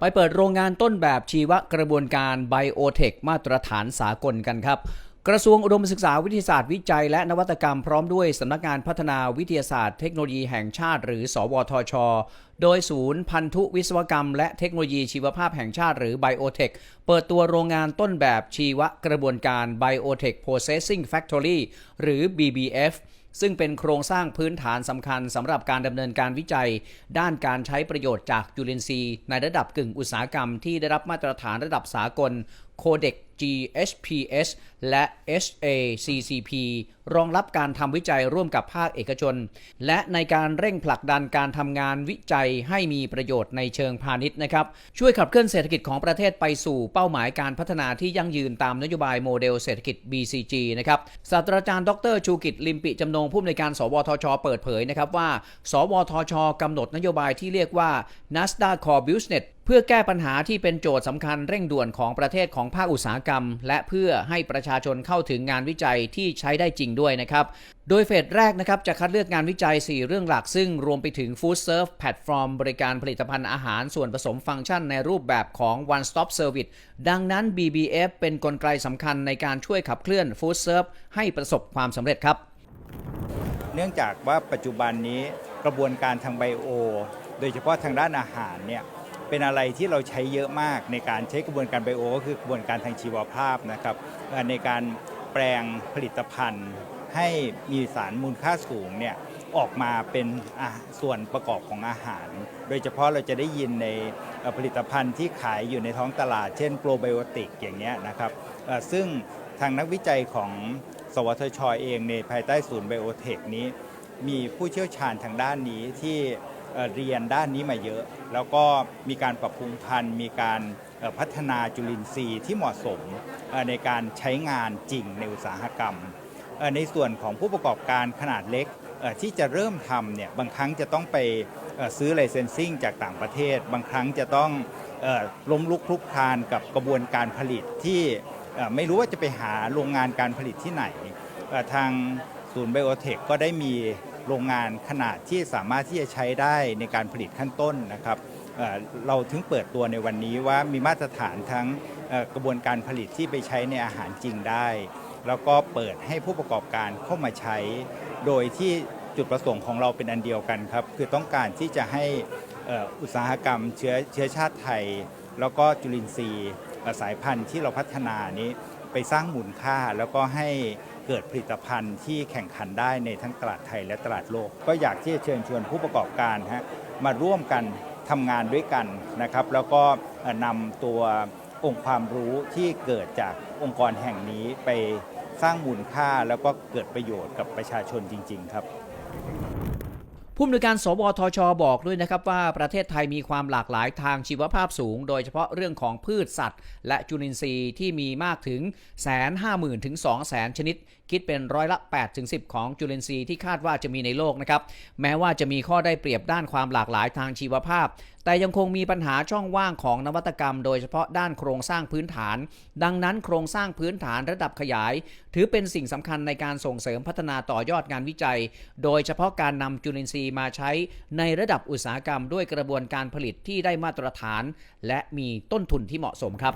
ไปเปิดโรงงานต้นแบบชีวกระบวนการไบโอเทคมาตรฐานสากลกันครับกระทรวงอุดมศึกษาวิทยาศาสตร์วิจัย และนวัตกรรมพร้อมด้วยสำนักงานพัฒนาวิทยาศาสตร์เทคโนโลยีแห่งชาติ หรือ สวทช โดยศูนย์พันธุวิศวกรรม และเทคโนโลยีชีวภาพแห่งชาติหรือ Biotech เปิดตัวโรงงานต้นแบบชีวกระบวนการ Biotech Processing Factory หรือ BBF ซึ่งเป็นโครงสร้างพื้นฐานสำคัญสำหรับการดำเนินการวิจัย ด้านการใช้ประโยชน์จากจุลินทรีย์ ในระดับกึ่งอุตสาหกรรมที่ได้รับมาตรฐานระดับสากล Codex GHPS และ HACCP รองรับการทำวิจัยร่วมกับภาคเอกชน และในการเร่งผลักดันการทำงานวิจัยให้มีประโยชน์ในเชิงพาณิชย์นะครับ ช่วยขับเคลื่อนเศรษฐกิจของประเทศไปสู่เป้าหมายการพัฒนาที่ยั่งยืนตามนโยบายโมเดลเศรษฐกิจ BCG นะครับศาสตราจารย์ดรชูกิจลิมปิจำนงผู้อำนวยการ สวทช เปิดเผยนะครับว่า สวทชกำหนดนโยบายที่เรียกว่า NASDAQ Core Business เพื่อแก้ปัญหาที่เป็นโจทย์สำคัญเร่งด่วนของประเทศของภาคอุตสาหกรรม และเพื่อให้ประชาชนเข้าถึงงานวิจัยที่ใช้ได้จริงด้วยนะครับ โดยเฟสแรกนะครับจะคัดเลือกงานวิจัย 4 เรื่องหลักซึ่งรวมไปถึง Food Serve แพลตฟอร์มบริการผลิตภัณฑ์อาหารส่วนผสมฟังก์ชันในรูปแบบของ One Stop Service ดังนั้น BBF เป็นนกลไกสำคัญในการช่วยขับเคลื่อน Food Serve ให้ประสบความสำเร็จครับ เนื่องจากว่าปัจจุบันนี้กระบวนการทางไบโอ โดยเฉพาะทางด้านอาหารเนี่ย เป็นอะไรที่เราใช้เยอะมากในการใช้กระบวนการไบโอก็คือกระบวนการทางชีวภาพนะครับในการแปลงผลิตภัณฑ์ ให้มีสารมูลค่าสูงเนี่ยออกมาเป็นส่วนประกอบของอาหาร โดยเฉพาะเราจะได้ยินในผลิตภัณฑ์ที่ขายอยู่ในท้องตลาด เช่นโกลไบโอติกอย่างเงี้ยนะครับซึ่งทางนักวิจัยของสวทชอเองในภายใต้ศูนย์ไบโอเทคนี้ มีผู้เชี่ยวชาญทางด้านนี้ที่ เรียนด้านนี้มาเยอะ แล้วก็มีการปรับปรุงพันธุ์ มีการพัฒนาจุลินทรีย์ที่เหมาะสมในการใช้งานจริงในอุตสาหกรรม ในส่วนของผู้ประกอบการขนาดเล็กที่จะเริ่มทำเนี่ยบางครั้งจะต้องไปซื้อไลเซนซิ่งจากต่างประเทศ บางครั้งจะต้องล้มลุกคลุกคลานกับกระบวนการผลิตที่ไม่รู้ว่าจะไปหาโรงงานการผลิตที่ไหน ทางศูนย์ไบโอเทคก็ได้มี โรงงานขนาดที่สามารถที่จะใช้ได้ในการผลิตขั้นต้นนะครับเราถึงเปิดตัวในวันนี้ว่ามีมาตรฐานทั้งกระบวนการผลิตที่ไปใช้ในอาหารจริงได้ แล้วก็เปิดให้ผู้ประกอบการเข้ามาใช้ โดยที่จุดประสงค์ของเราเป็นอันเดียวกันครับ คือต้องการที่จะให้อุตสาหกรรมเชื้อเชื้อชาติไทย แล้วก็จุลินทรีย์สายพันธุ์ที่เราพัฒนานี้ไปสร้างมูลค่าแล้วก็ให้ เกิดผลิตภัณฑ์ที่แข่งขันได้ในทั้งตลาดไทยและตลาดโลก ก็อยากที่จะเชิญชวนผู้ประกอบการฮะมาร่วมกันทำงานด้วยกันนะครับ แล้วก็เอ่อนำตัวองค์ความรู้ที่เกิดจากองค์กรแห่งนี้ไปสร้างมูลค่าแล้วก็เกิดประโยชน์กับประชาชนจริง ๆ ครับ ผู้อำนวยการสวทช บอกด้วยนะครับว่าประเทศไทยมีความหลากหลายทางชีวภาพสูง โดยเฉพาะเรื่องของพืชสัตว์ และจุลินทรีย์ที่มีมากถึงแสนห้าหมื่นถึงสองแสนชนิด คิดเป็นร้อยละ8ถึง10 ของจุลินทรีย์ที่คาดว่าจะมีในโลกนะครับแม้ว่าจะมีข้อได้เปรียบด้านความหลากหลายทางชีวภาพ แต่ยังคงมีปัญหาช่องว่างของนวัตกรรม โดยเฉพาะด้านโครงสร้างพื้นฐาน ดังนั้นโครงสร้างพื้นฐานระดับขยาย ถือเป็นสิ่งสำคัญในการส่งเสริมพัฒนาต่อยอดงานวิจัย โดยเฉพาะการนำจุลินทรีย์มาใช้ในระดับอุตสาหกรรม ด้วยกระบวนการผลิตที่ได้มาตรฐาน และมีต้นทุนที่เหมาะสมครับ